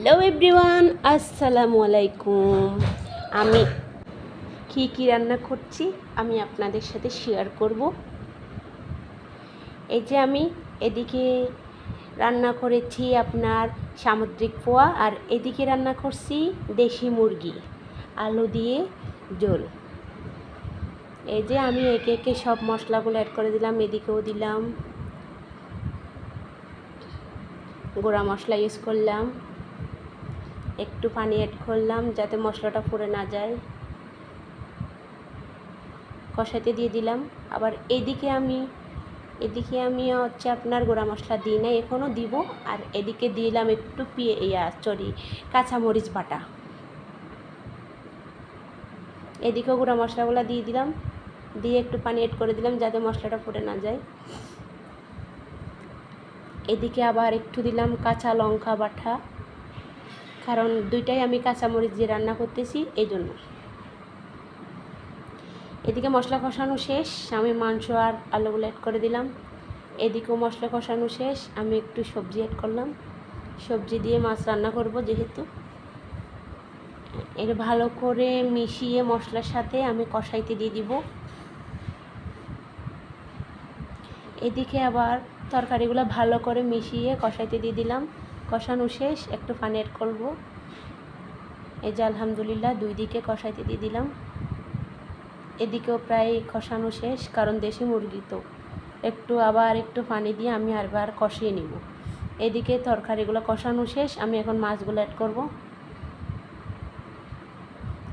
Hello everyone আসসালামু আলাইকুম আমি কী কী রান্না করছি আমি আপনাদের সাথে শেয়ার করব। এই যে আমি এদিকে রান্না করেছি আপনার সামুদ্রিক পোয়া আর এদিকে রান্না করছি দেশি মুরগি, আলু দিয়ে জোল এই যে আমি একে একে সব মশলাগুলো অ্যাড করে দিলাম, এদিকেও দিলাম। গোড়া মশলা ইউজ করলাম। একটু পানি অ্যাড করলাম যাতে মশলাটা পুড়ে না যায়। কষাইতে দিয়ে দিলাম। আবার এদিকে আমি এদিকে আমি হচ্ছে আপনার গোড়া মশলা দিই না এখনও দিব। আর এদিকে দিলাম একটু পিয়ে ইয়া সরি কাঁচামরিচ বাটা। এদিকেও গুঁড়া মশলাগুলো দিয়ে দিলাম। দিয়ে একটু পানি অ্যাড করে দিলাম যাতে মশলাটা ফুটে না যায়। এদিকে আবার একটু দিলাম কাঁচা লঙ্কা বাটা। কারণ দুইটাই আমি কাঁচামরিচ দিয়ে রান্না করতেছি এই জন্য এদিকে মশলা কষানো শেষ, আমি মাংস আর আলুগুলো অ্যাড করে দিলাম। এদিকেও মশলা কষানো শেষ, আমি একটু সবজি অ্যাড করলাম। সবজি দিয়ে মাছ রান্না করব যেহেতু। এর ভালো করে মিশিয়ে মশলার সাথে আমি কষাইতে দিয়ে দিব। এদিকে আবার তরকারিগুলো ভালো করে মিশিয়ে কষাইতে দিয়ে দিলাম। কষানো শেষ, একটু অ্যাড করব। এই যে আলহামদুলিল্লাহ, দুই দিকে কষাইতে দিয়ে দিলাম। এদিকেও প্রায় কষানো শেষ, কারণ দেশি মুরগি তো। একটু আবার একটু পানি দিয়ে আমি আরবার কষিয়ে নিব। এদিকে তরকারিগুলো কষানো শেষ, আমি এখন মাছগুলো অ্যাড করব।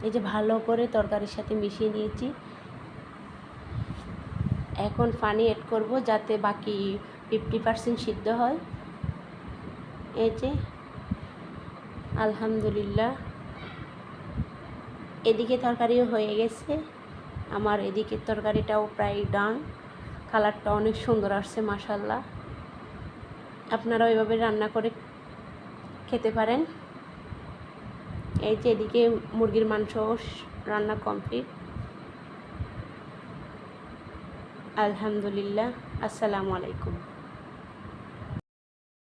এই যে ভালো করে তরকারির সাথে মিশিয়ে নিয়েছি। এখন পানি অ্যাড করব, যাতে বাকি ফিফটি পার্সেন্ট সিদ্ধ হয়। এই যে, আলহামদুলিল্লাহ। এদিকে তরকারিও হয়ে গেছে। আমার এদিকের তরকারিটাও প্রায় ডান কালারটা অনেক সুন্দর আসছে মাসাল্লাহ আপনারা ওইভাবে রান্না করে খেতে পারেন। এই যে এদিকে মুরগির মাংস রান্না কমপ্লিট আলহামদুলিল্লাহ। আসসালামু আলাইকুম।